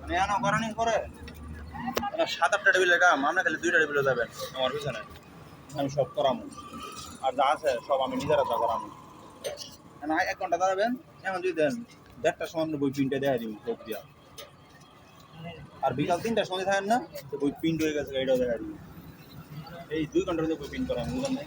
মানে মানে সাত আটটা টেবিলের কাম, আমরা খালি দুইটা টেবিলে যাবেন আমার পিছনে। আমি সব করামু। আর যা আছে সব আমি নিজের হাতে করামু। মানে এক ঘণ্টা দাঁড়াবেন, এখন যদি দেন, দেড়টার সময় বই প্রিন্টে দেখা দিব চোখ দিয়া। আর বিকাল তিনটার সময় থাকেন না, তো বই প্রিন্ট হয়ে গেছে, এটাও দেখা দিব এই দুই ঘণ্টার মধ্যে বই প্রিন্ট করা বুঝলেন নাই?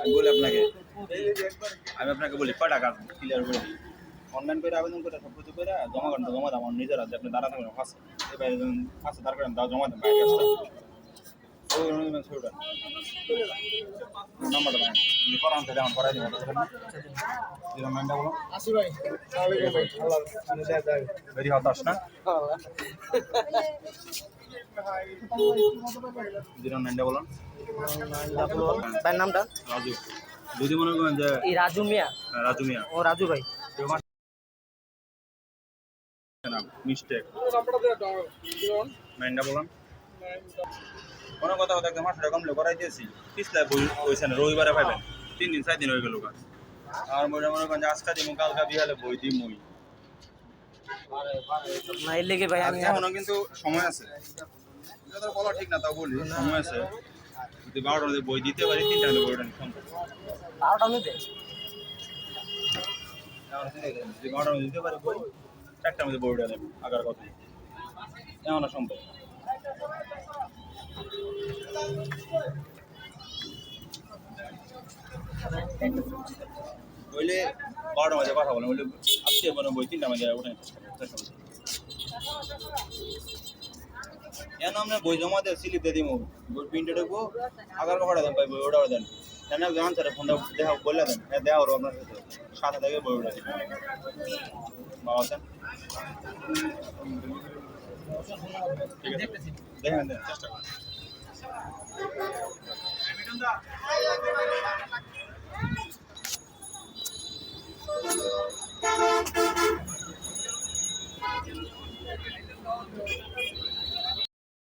আমি বলি আপনাকে, আমি আপনাকে বলি কয় টাকা ক্লিয়ার করে দিই? অনলাইন করে আবেদন করে সব কিছু করে জমা করেন জমা দাম আমার নিজের আছে আপনি দাঁড়া থাকবেন ফাঁসে। এবার ফাঁসে দাঁড় করেন দাও জমা দেন, বাইরে ভেরি হতাশ না জিরো নাইনটা বলুন ভাই নামটা রাজু যদি মনে করেন যে এই রাজু মিয়া রাজু মিয়া ও রাজু ভাই মিস্টেক নাইনটা বলুন কোনো কথা কথা একদম আটশো কমলে করাই দিয়েছি। পিছলা বই হয়েছে না রবিবারে পাইবেন তিন দিন চার দিন হয়ে গেল কাজ। আর মনে মনে করেন আজকা দিমু কালকা বিহালে বই দিমুই। না এর লেগে ভাই আমি এখনও কিন্তু সময় আছে। বলা ঠিক না তাও বলি সময় আছে। যদি মধ্যে বই দিতে পারি তিনটা হলে বইটা সম্ভব বারোটা যদি বারোটার দিতে পারি বই চারটার মধ্যে বইটা দেবে আগার কথা। এমন সম্ভব। বইলে বারোটার মধ্যে কথা বলে আজকে মনে বই তিনটা মধ্যে উঠে কেন আমরা বই জমা দিয়ে স্লিপ দিয়ে দিব বই প্রিন্টে ঢুকবো আগার কটা দেন ভাই বই ওটাও দেন। কেন আনসারে ফোনটা দেখা বললে দেন। হ্যাঁ দেওয়া হলো আপনার সাথে। সাথে থেকে বই ওটা বাবা ঠিক আছে দেখেন চেষ্টা করেন